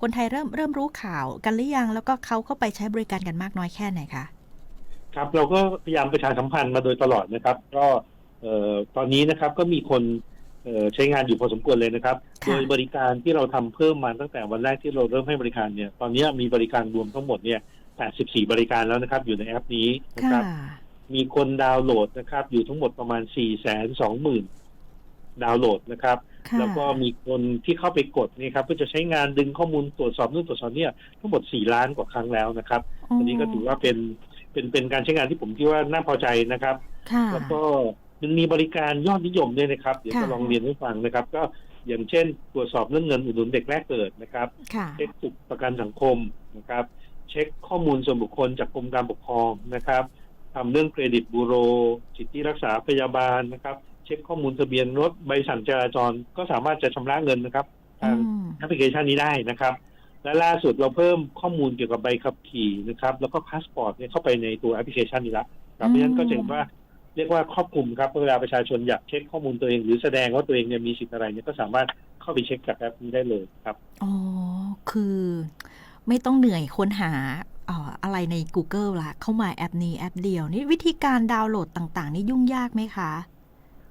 คนไทยเริ่มเริ่มรู้ข่าวกันหรือยัง แล้วก็เขาเข้าไปใช้บริการกันมากน้อยแค่ไหนคะครับเราก็พยายามประชาสัมพันธ์มาโดยตลอดนะครับ ก็เอ่อตอนนี้นะครับก็มีคนเอ่อใช้งานอยู่พอสมควรเลยนะครับค่ะโดยบริการที่เราทำเพิ่มมาตั้งแต่วันแรกที่เราเริ่มให้บริการเนี่ย ตอนนี้มีบริการรวมทั้งหมดเนี่ย 84 บริการแล้วนะครับ อยู่ในแอปนี้นะคค่ะรับ มีคนดาวน์โหลดนะครับ อยู่ทั้งหมดประมาณ 4 2 0 0 0 0 ดาวน์โหลดนะครับค่ะ แล้วก็มีคนที่เข้าไปกดนี่ครับเพื่อจะใช้งานดึงข้อมูลตรวจสอบนู่นตรวจสอบเนี่ยทั้งหมด 4 ล้านกว่าครั้งแล้วนะครับอันนี้ก็ถือว่าเป็นเป็นเป็นการใช้งานที่ผมคิดว่าน่าพอใจนะครับค่ะแล้วก็มันมีบริการยอดนิยมด้วยนะครับ เดี๋ยวค่ะจะลองเรียนให้ฟังนะครับ ก็อย่างเช่นตรวจสอบเรื่องเงินอุดหนุนเด็กแรกเกิดนะครับค่ะเช็คสิทธิประกันสังคมนะครับ เช็คข้อมูลส่วนบุคคลจากกรมการปกครองนะครับทำเรื่องเครดิตบูโรสิทธิรักษาพยาบาลนะครับเช็คข้อมูลทะเบียนรถใบสั่งจราจรก็สามารถจะชำระเงินนะครับทางอืมแอปพลิเคชันนี้ได้นะครับ และล่าสุดเราเพิ่มข้อมูลเกี่ยวกับใบขับขี่นะครับ แล้วก็พาสปอร์ตเนี่ยเข้าไปในตัวแอปพลิเคชันนี้ละครับเพราะฉะนั้นก็จะเห็นว่าเรียกว่าครอบคลุมครับเวลาประชาชนอยากเช็คข้อมูลตัวเอง หรือแสดงว่าตัวเองเนี่ยมีสิทธิ์อะไรเนี่ยก็สามารถเข้าไปเช็คจากแอปนี้ได้เลยครับอ๋อคือไม่ต้องเหนื่อยค้นหาเอ่ออะไรใน Google ละเข้ามาแอปนี้แอปเดียว นี่วิธีการดาวน์โหลดต่าง ๆ นี่ยุ่งยากไหมคะ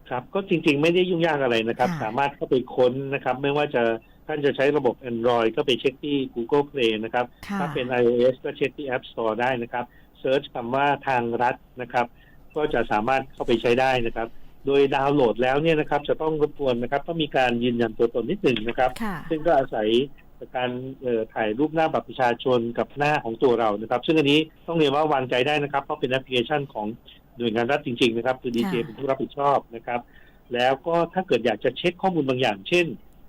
ครับก็จริง ๆ ไม่ได้ยุ่งยากอะไรนะครับ ค่ะ สามารถเข้าไปค้นนะครับ ไม่ว่าจะท่านจะใช้ระบบ Android ก็ไปเช็คที่ Google Play นะครับ ค่ะถ้าเป็น iOS ก็เช็คที่ App Store ได้นะครับเซิร์ชคำว่าทางรัฐนะครับ ก็จะสามารถเข้าไปใช้ได้นะครับ โดยดาวน์โหลดแล้วเนี่ยนะครับ จะต้องรบกวนนะครับต้องมีการยืนยันตัวตนนิดหนึ่งนะครับ ค่ะ ซึ่งก็อาศัยการเอ่อถ่ายรูปหน้าบัตรประชาชนกับหน้าของตัวเรานะครับ ซึ่งอันนี้ต้องเรียนว่าวางใจได้นะครับ เพราะเป็นแอปพลิเคชันของ หน่วยงานรัฐจริง ๆ นะครับ คือดีเจค่ะเป็นผู้รับผิดชอบนะครับ แล้วก็ถ้าเกิดอยากจะเช็คข้อมูลบางอย่าง เช่น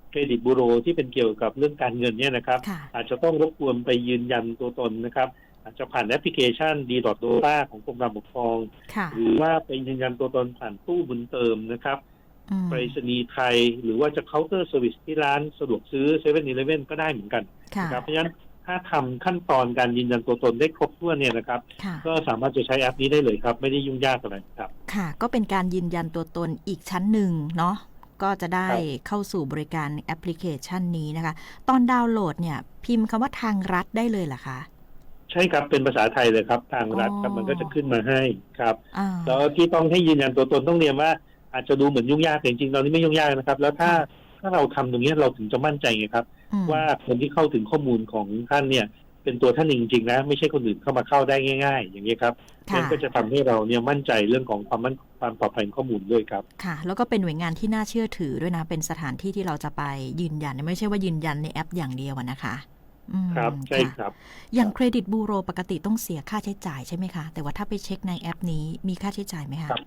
เครดิตบูโรที่เป็นเกี่ยวกับเรื่องการเงินเนี่ยนะครับค่ะอาจจะต้องรบกวนไปยืนยันตัวตนนะครับ อาจจะผ่านแอปพลิเคชันดีดอทโดต้าของกรมการปกครองค่ะหรือว่าไปยืนยันตัวตนผ่านตู้บุญเติมนะครับอืมไปรษณีย์ไทย หรือว่าจะเคาน์เตอร์เซอร์วิสที่ร้านสะดวกซื้อเซเว่นอีเลฟเว่นก็ได้เหมือนกันค่ะนะครับเพราะฉะนั้น ถ้าทำขั้นตอนการยืนยันตัวตนได้ครบถ้วนเนี่ยนะครับ ค่ะ ก็สามารถจะใช้แอปนี้ได้เลยครับ ไม่ได้ยุ่งยากอะไรครับ ค่ะ ก็เป็นการยืนยันตัวตนอีกชั้นหนึ่งเนาะ ก็จะได้ครับเข้าสู่บริการแอปพลิเคชันนี้นะคะ ตอนดาวน์โหลดเนี่ย พิมพ์คำว่าทางรัฐได้เลยเหรอคะ ใช่ครับเป็นภาษาไทยเลยครับ ทางรัฐครับอ๋อ มันก็จะขึ้นมาให้ครับ อ่าแล้วที่ต้องให้ยืนยันตัวตนต้องเรียนว่า อาจจะดูเหมือนยุ่งยากแต่จริงๆตอนนี้ไม่ยุ่งยากนะครับ แล้วถ้าถ้าเราทำตรงนี้เราถึงจะมั่นใจไงครับอืม ว่าคนที่เข้าถึงข้อมูลของท่านเนี่ย เป็นตัวท่านเองจริงๆนะไม่ใช่คนอื่นเข้ามาเข้าได้ง่าย ๆ อย่างนี้ยครับค่ะนั่นก็จะทำให้เราเนี่ยมั่นใจเรื่องของความมั่นความปลอดภัยของข้อมูลด้วยครับค่ะ แล้วก็เป็นหน่วยงานที่น่าเชื่อถือด้วยนะ เป็นสถานที่ที่เราจะไปยืนยัน ไม่ใช่ว่ายืนยันในแอปอย่างเดียวอะนะคะอืมครับใช่ค่ะครับ อย่างเครดิตบูโรปกติต้องเสียค่าใช้จ่ายใช่ไหมคะ แต่ว่าถ้าไปเช็คในแอปนี้มีค่าใช้จ่ายไหมคะครับ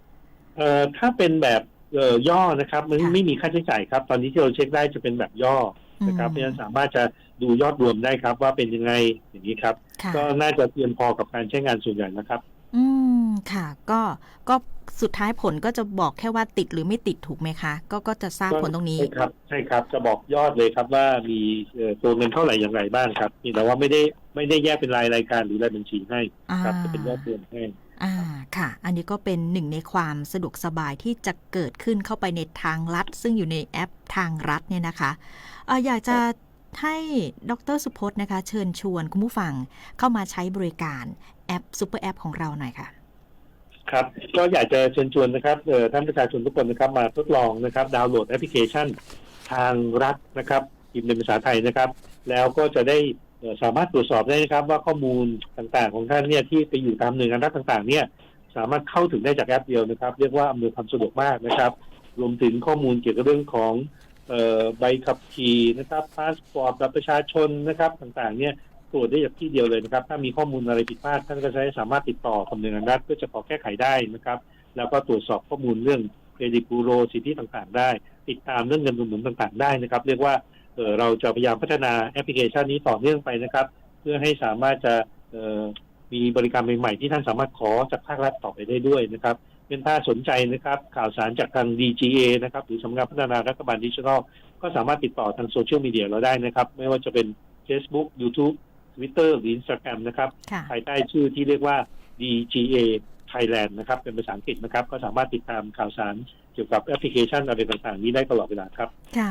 เอ่อถ้าเป็นแบบเอ่อย่อนะครับมันค่ะไม่มีค่าใช้จ่ายครับ ตอนนี้ที่เราเช็คได้จะเป็นแบบย่อ นะครับอืมเพราะฉะนั้นสามารถจะดูยอดรวมได้ครับว่าเป็นยังไงอย่างนี้ครับค่ะก็น่าจะเพียงพอกับการใช้งานส่วนใหญ่นะครับ อืมค่ะก็ก็สุดท้ายผลก็จะบอกแค่ว่าติดหรือไม่ติดถูกไหมคะ ก็ก็จะทราบผลตรงนี้ ใช่ครับ ใช่ครับ จะบอกยอดเลยครับว่ามีเอ่อตัวเงินเท่าไหร่อย่างไรบ้างครับแต่ว่าไม่ได้ไม่ได้แยกเป็นรายรายการหรือรายบัญชีให้ครับอ่าจะเป็นยอดรวมให้ อ่าค่ะ อันนี้ก็เป็นหนึ่งในความสะดวกสบายที่จะเกิดขึ้นเข้าไปในทางลัด ซึ่งอยู่ในแอปทางรัฐเนี่ยนะคะอออยากจะให้ดรสุพจน์นะคะ เชิญชวนคุณผู้ฟังเข้ามาใช้บริการแอปซูเปอร์แอปของเราหน่อยค่ะ ครับก็อยากจะเชิญชวนนะครับท่านประชาชนทุกคนนะครับมาทดลองนะครับดาวน์โหลดแอปพลิเคชันทางรัฐนะครับพิมพ์เป็นภาษาไทยนะครับ แล้วก็จะได้ สามารถตรวจสอบได้นะครับ ว่าข้อมูลต่างๆ ของท่านเนี่ยที่ไปอยู่ตามหน่วยงานรัฐต่างๆ เนี่ยสามารถเข้าถึงได้จากแอปเดียวนะครับ เรียกว่าอำนวยความสะดวกมากนะครับ รวมถึงข้อมูลเกี่ยวกับเรื่องของใบขับขี่นะครับพาสปอร์ตบัตรประชาชนนะครับต่างๆ เนี่ยตรวจได้จากที่เดียวเลยนะครับ ถ้ามีข้อมูลอะไรผิดพลาดท่านก็จะสามารถติดต่อกับหน่วยงานรัฐเพื่อจะขอแก้ไขได้นะครับ แล้วก็ตรวจสอบข้อมูลเรื่องเครดิตบูโรสิทธิต่างๆ ได้ ติดตามเรื่องเงินอุดหนุนต่างๆ ได้นะครับ เรียกว่า เอ่อเราจะพยายามพัฒนาแอปพลิเคชันนี้ต่อเนื่องไปนะครับ เพื่อให้สามารถจะเอ่อมีบริการใหม่ๆที่ท่านสามารถขอจากภาครัฐต่อไปได้ด้วยนะครับเป็นถ้าสนใจนะครับ ข่าวสารจากทาง DGA นะครับหรือสำนักงานพัฒนารัฐบาลดิจิทัลก็สามารถติดต่อทางโซเชียลมีเดียเราได้นะครับ ไม่ว่าจะเป็น Facebook YouTube Twitter หรือ Instagram นะครับค่ะภายใต้ชื่อที่เรียกว่า DGA Thailand นะครับ เป็นภาษาอังกฤษนะครับ ก็สามารถติดตามข่าวสารเกี่ยวกับแอปพลิเคชันอะไรต่างๆ นี้ได้ตลอดเวลาครับค่ะ